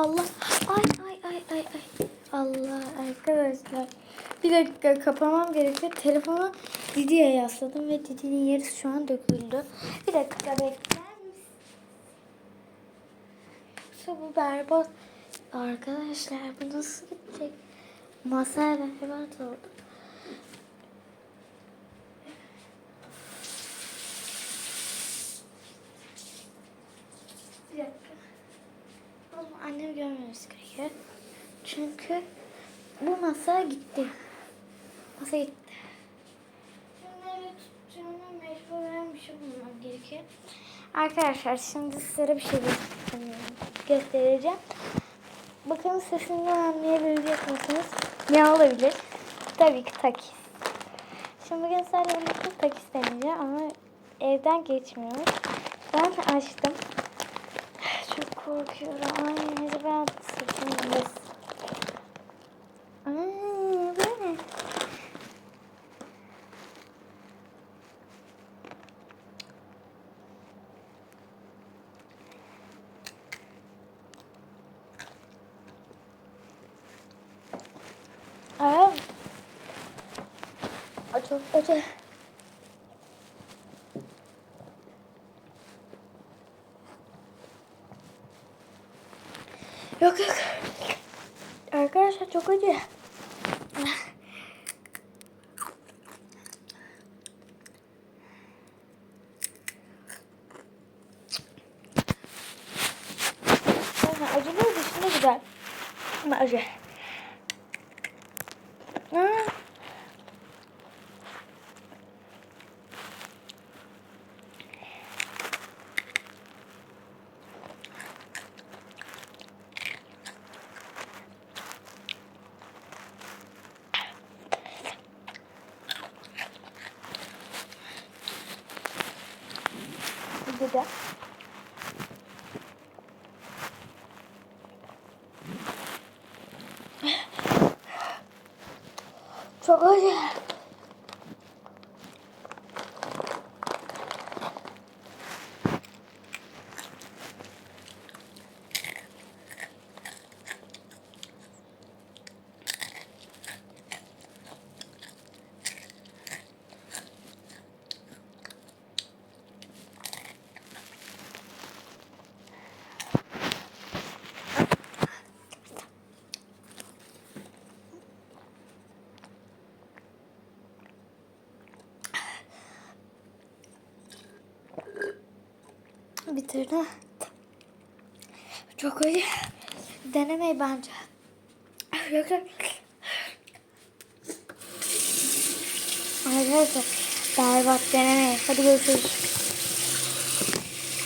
Allah. Ay ay ay ay ay. Allah arkadaşlar. Bir dakika kapamam gerekiyor. Telefonu Didi'ye yasladım ve Didi'nin yarısı şu an döküldü. Bir dakika bekler misin? Yoksa bu berbat. Arkadaşlar bu nasıl gidecek? Masaya berbat oldu. Oğlum annem görmemesi gerekiyor. Çünkü bu masa gitti. Masa gitti. Bunları tutacağıma mecburen bir şey bulmam gerekiyor. Arkadaşlar şimdi size bir şey göstereceğim. Bakın sesinden anlayabilecek misiniz? Ne olabilir? Tabii ki takis. Şimdi bugün sadece takis deneyeceğim ama evden geçmiyor. Ben açtım. Çok korkuyorum. Ay acaba bas. Ay bu ne? Ay, Çok acı. Yok yok. Arkadaşlar çok acı. Acılı dışında güzel. Ama acı. Aa. Bir de. Çok acı. Bitirdi. Çok acı. Denemeyi bence. Yok yok. Arkadaşlar berbat denemeyin. Hadi görüşürüz.